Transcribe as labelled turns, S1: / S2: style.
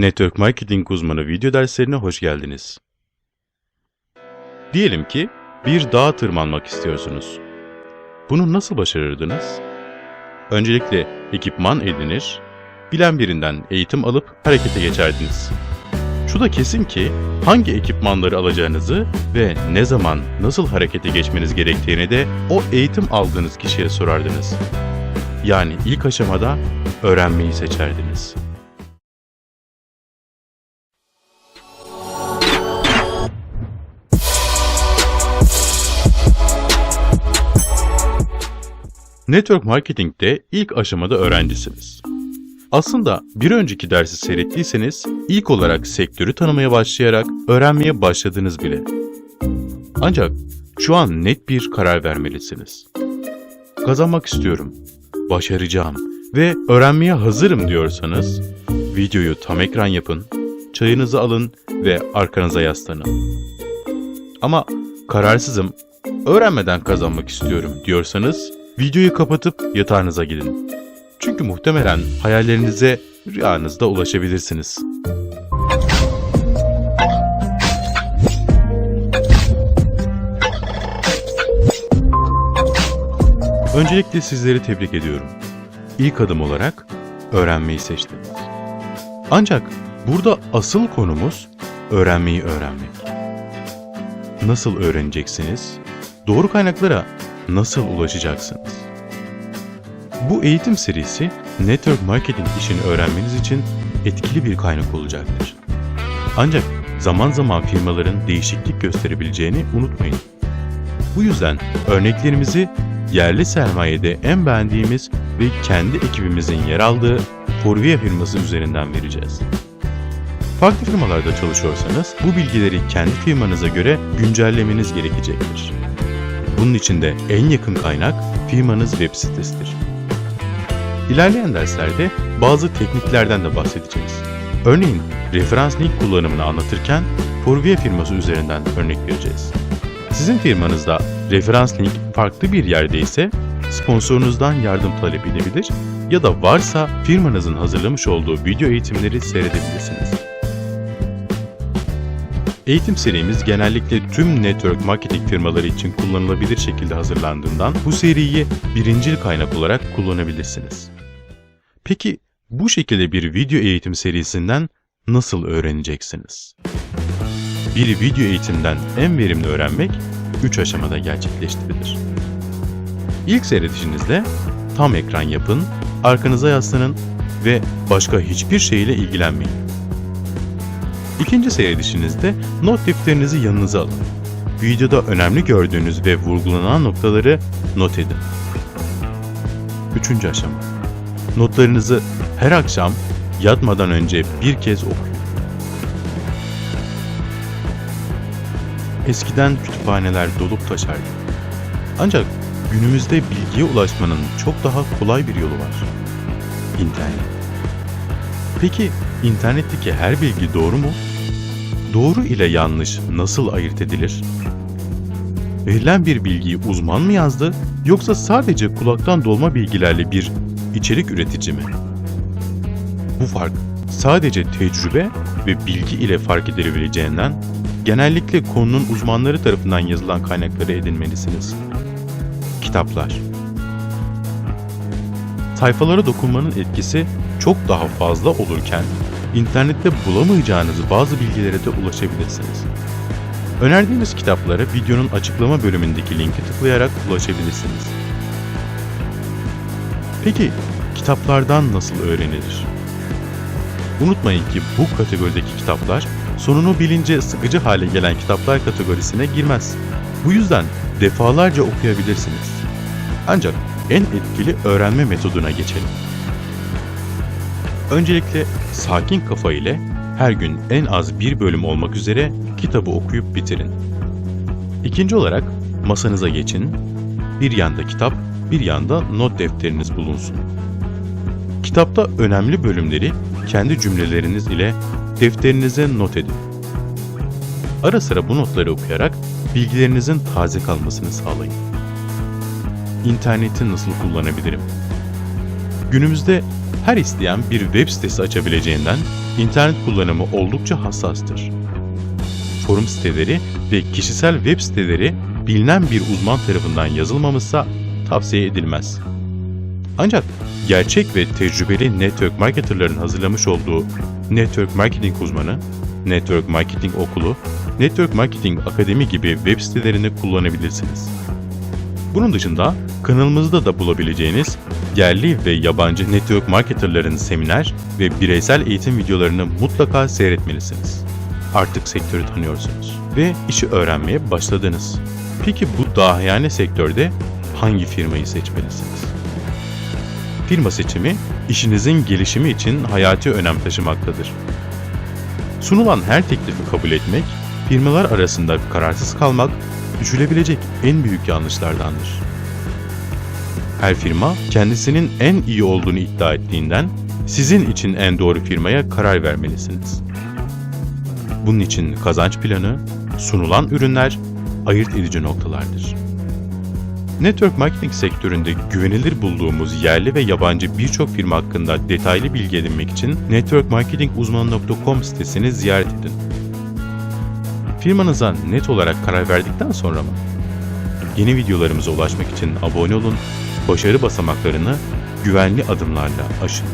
S1: Network Marketing uzmanı video derslerine hoş geldiniz. Diyelim ki bir dağa tırmanmak istiyorsunuz. Bunu nasıl başarırdınız? Öncelikle ekipman edinir, bilen birinden eğitim alıp harekete geçerdiniz. Şu da kesin ki hangi ekipmanları alacağınızı ve ne zaman nasıl harekete geçmeniz gerektiğini de o eğitim aldığınız kişiye sorardınız. Yani ilk aşamada öğrenmeyi seçerdiniz. Network Marketing'de ilk aşamada öğrencisiniz. Aslında bir önceki dersi seyrettiyseniz ilk olarak sektörü tanımaya başlayarak öğrenmeye başladınız bile. Ancak şu an net bir karar vermelisiniz. Kazanmak istiyorum, başaracağım ve öğrenmeye hazırım diyorsanız videoyu tam ekran yapın, çayınızı alın ve arkanıza yaslanın. Ama kararsızım, öğrenmeden kazanmak istiyorum diyorsanız videoyu kapatıp yatağınıza gidin. Çünkü muhtemelen hayallerinize rüyanızda ulaşabilirsiniz. Öncelikle sizleri tebrik ediyorum. İlk adım olarak öğrenmeyi seçtiniz. Ancak burada asıl konumuz öğrenmeyi öğrenmek. Nasıl öğreneceksiniz? Doğru kaynaklara nasıl ulaşacaksınız? Bu eğitim serisi network marketing işini öğrenmeniz için etkili bir kaynak olacaktır. Ancak zaman zaman firmaların değişiklik gösterebileceğini unutmayın. Bu yüzden örneklerimizi yerli sermayede en beğendiğimiz ve kendi ekibimizin yer aldığı Forvia firması üzerinden vereceğiz. Farklı firmalarda çalışıyorsanız bu bilgileri kendi firmanıza göre güncellemeniz gerekecektir. Bunun için de en yakın kaynak firmanız web sitesidir. İlerleyen derslerde bazı tekniklerden de bahsedeceğiz. Örneğin referans link kullanımını anlatırken Forvia firması üzerinden örnek vereceğiz. Sizin firmanızda referans link farklı bir yerdeyse sponsorunuzdan yardım talep edebilir ya da varsa firmanızın hazırlamış olduğu video eğitimleri seyredebilirsiniz. Eğitim serimiz genellikle tüm network marketing firmaları için kullanılabilir şekilde hazırlandığından bu seriyi birincil kaynak olarak kullanabilirsiniz. Peki bu şekilde bir video eğitim serisinden nasıl öğreneceksiniz? Bir video eğitimden en verimli öğrenmek 3 aşamada gerçekleştirilir. İlk seyredişinizde tam ekran yapın, arkanıza yaslanın ve başka hiçbir şeyle ilgilenmeyin. İkinci seyredişinizde not defterinizi yanınıza alın. Videoda önemli gördüğünüz ve vurgulanan noktaları not edin. Üçüncü aşama. Notlarınızı her akşam yatmadan önce bir kez okuyun. Eskiden kütüphaneler dolup taşardı. Ancak günümüzde bilgiye ulaşmanın çok daha kolay bir yolu var. İnternet. Peki internetteki her bilgi doğru mu? Doğru ile yanlış nasıl ayırt edilir? Verilen bir bilgiyi uzman mı yazdı yoksa sadece kulaktan dolma bilgilerle bir içerik üretici mi? Bu fark sadece tecrübe ve bilgi ile fark edilebileceğinden genellikle konunun uzmanları tarafından yazılan kaynakları edinmelisiniz. Kitaplar Sayfalara dokunmanın etkisi çok daha fazla olurken internette bulamayacağınız bazı bilgilere de ulaşabilirsiniz. Önerdiğimiz kitaplara videonun açıklama bölümündeki linki tıklayarak ulaşabilirsiniz. Peki kitaplardan nasıl öğrenilir? Unutmayın ki bu kategorideki kitaplar sonunu bilince sıkıcı hale gelen kitaplar kategorisine girmez. Bu yüzden defalarca okuyabilirsiniz. Ancak en etkili öğrenme metoduna geçelim. Öncelikle sakin kafa ile her gün en az bir bölüm olmak üzere kitabı okuyup bitirin. İkinci olarak masanıza geçin. Bir yanda kitap, bir yanda not defteriniz bulunsun. Kitapta önemli bölümleri kendi cümleleriniz ile defterinize not edin. Ara sıra bu notları okuyarak bilgilerinizin taze kalmasını sağlayın. İnterneti nasıl kullanabilirim? Günümüzde her isteyen bir web sitesi açabileceğinden internet kullanımı oldukça hassastır. Forum siteleri ve kişisel web siteleri bilinen bir uzman tarafından yazılmamışsa tavsiye edilmez. Ancak gerçek ve tecrübeli network marketerların hazırlamış olduğu network marketing uzmanı, network marketing okulu, network marketing akademi gibi web sitelerini kullanabilirsiniz. Bunun dışında kanalımızda da bulabileceğiniz yerli ve yabancı network marketerların seminer ve bireysel eğitim videolarını mutlaka seyretmelisiniz. Artık sektörü tanıyorsunuz ve işi öğrenmeye başladınız. Peki bu dahiyane sektörde hangi firmayı seçmelisiniz? Firma seçimi işinizin gelişimi için hayati önem taşımaktadır. Sunulan her teklifi kabul etmek, firmalar arasında kararsız kalmak düşülebilecek en büyük yanlışlardandır. Her firma kendisinin en iyi olduğunu iddia ettiğinden sizin için en doğru firmaya karar vermelisiniz. Bunun için kazanç planı, sunulan ürünler ayırt edici noktalardır. Network marketing sektöründe güvenilir bulduğumuz yerli ve yabancı birçok firma hakkında detaylı bilgi edinmek için networkmarketinguzmanı.com sitesini ziyaret edin. Firmanıza net olarak karar verdikten sonra mı? Yeni videolarımıza ulaşmak için abone olun, başarı basamaklarını güvenli adımlarla aşın.